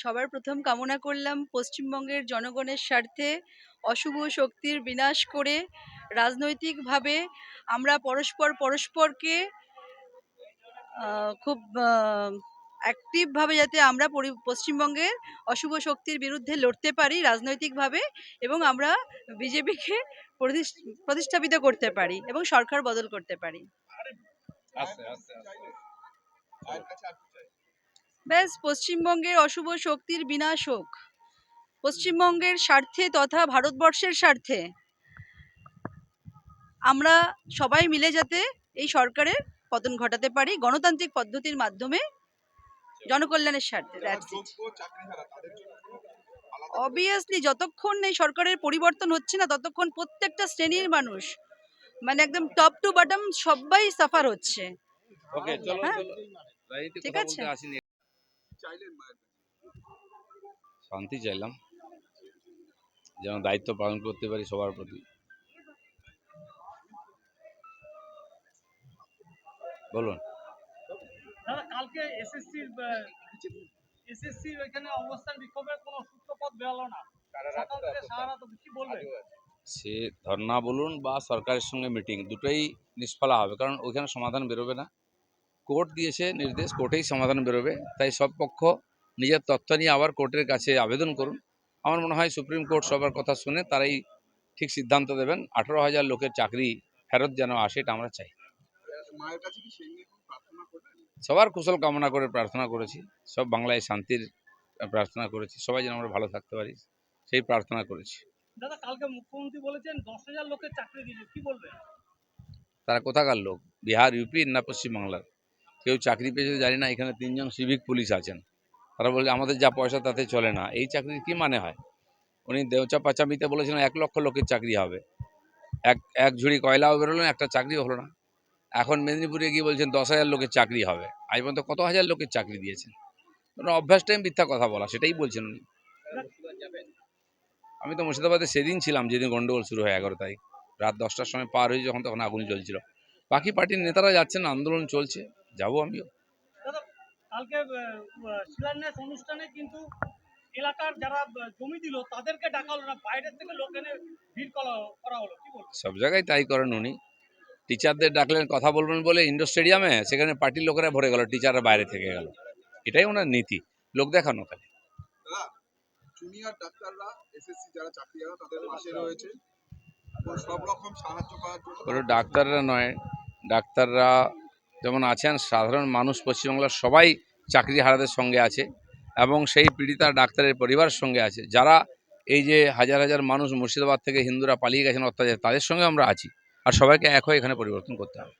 সবার প্রথম কামনা করলাম পশ্চিমবঙ্গের জনগণের স্বার্থে অশুভ শক্তির বিনাশ করে রাজনৈতিকভাবে আমরা পরস্পর পরস্পরকে খুব অ্যাক্টিভভাবে যাতে আমরা পশ্চিমবঙ্গের অশুভ শক্তির বিরুদ্ধে লড়তে পারি রাজনৈতিকভাবে এবং আমরা বিজেপিকে প্রতিষ্ঠাপিত করতে পারি এবং সরকার বদল করতে পারি। ব্যাস পশ্চিমবঙ্গের অশুভ শক্তির বিনাশ হোক। পশ্চিমবঙ্গের স্বার্থে তথা ভারতবর্ষের স্বার্থে আমরা সবাই মিলে যাতে এই সরকারের পতন ঘটাতে পারি গণতান্ত্রিক পদ্ধতির মাধ্যমে জনকল্যাণের স্বার্থে অবভিয়াসলি যতক্ষণ এই সরকারের পরিবর্তন হচ্ছে না ততক্ষণ প্রত্যেকটা শ্রেণির মানুষ মানে একদম টপ টু বটম সবাই সাফার হচ্ছে। হ্যাঁ। ঠিক আছে। আসিনি শান্তি চাইলাম। যেন দায়িত্ব পালন করতে পারি সবার প্রতি। বলুন। কালকে এসএসসির এসএসসির ওইখানে অবস্থান বিক্ষোভের কোনো সূত্রপথ বেরোলো না। সকাল থেকে সারা রাত অবধি কি বলবে সে ধর্না বলুন বা সরকারের সঙ্গে মিটিং দুটোই নিষ্ফলা হবে কারণ ওইখানে সমাধান বেরোবে না। কোর্ট দিয়েছে নির্দেশ কোর্টেই সমাধান বেরোবে। তাই সব পক্ষ নিজের তথ্য নিয়ে আবার কোর্টের কাছে আবেদন করুন। আমার মনে হয় সুপ্রিম কোর্ট সবার কথা শুনে তারাই ঠিক সিদ্ধান্ত দেবেন আঠেরো হাজার লোকের চাকরি ফেরত যেন আসে এটা আমরা চাই। সবার কুশল কামনা করে প্রার্থনা করেছি সব বাংলায় শান্তির প্রার্থনা করেছি সবাই যেন আমরা ভালো থাকতে পারি সেই প্রার্থনা করেছি। দাদা কালকে মুখ্যমন্ত্রী বলেছেন দশ হাজার লোকের চাকরি দিয়েছে কি বলবেন? তারা কোথাকার লোক? বিহার ইউপি না পশ্চিমবাংলার? কেউ চাকরি পেয়েছে জানি না, এখানে তিনজন সিভিক পুলিশ আছেন। তারা বলছে আমাদের যা পয়সা তাতে চলে না। এই চাকরির কি মানে হয়? উনি দেওচা পাচামিতে বলেছিলেন, এক লক্ষ লোকের চাকরি হবে। এক এক ঝুড়ি কয়লাও বেরোলো একটা চাকরিও হলো না। এখন মেদিনীপুরে গিয়ে বলছেন, দশ হাজার লোকের চাকরি হবে। আজ পর্যন্ত কত হাজার লোকের চাকরি দিয়েছেন? ওনার অভ্যাস টাইম মিথ্যা কথা বলা, সেটাই বলছেন উনি। আমি তো মুর্শিদাবাদে সেদিন ছিলাম, যেদিন গন্ডগোল শুরু হয় এগারো তারিখ। রাত দশটার সময় পার হয়ে যখন তখন আগুন জ্বলছিল। বাকি পার্টির নেতারা যাচ্ছেন, আন্দোলন চলছে। যাব আমিও। কালকে শিলান্যাস অনুষ্ঠানে কিন্তু এলাকার যারা জমি দিল তাদেরকে ডাকা হলো না বাইরের থেকে লোক এনে ভিড় করা হলো কি সব জায়গায় তাই করেন উনি। টিচারদের ডাকলেন কথা বলবেন বলে ইন্ডোর স্টেডিয়ামে সেখানে পার্টির লোকেরা ভরে গেল টিচাররা বাইরে থেকে গেল। এটাই ওনার নীতি। লোক দেখানো খালি জুনিয়র ডাক্তাররা এসএসসি যারা চাকরি যারা তাদের পাশে রয়েছে। সব রকম সাহায্য করার জন্য ডাক্তাররা নয়। ডাক্তাররা যেমন আছেন সাধারণ মানুষ পশ্চিমবাংলার সবাই চাকরি হারাদের সঙ্গে আছে এবং সেই পীড়িতা ডাক্তারের পরিবারের সঙ্গে আছে। যারা এই যে হাজার হাজার মানুষ মুর্শিদাবাদ থেকে হিন্দুরা পালিয়ে গেছেন অত্যাচার তাদের সঙ্গে আমরা আছি। আর সবাইকে এক হয়ে এখানে পরিবর্তন করতে হবে।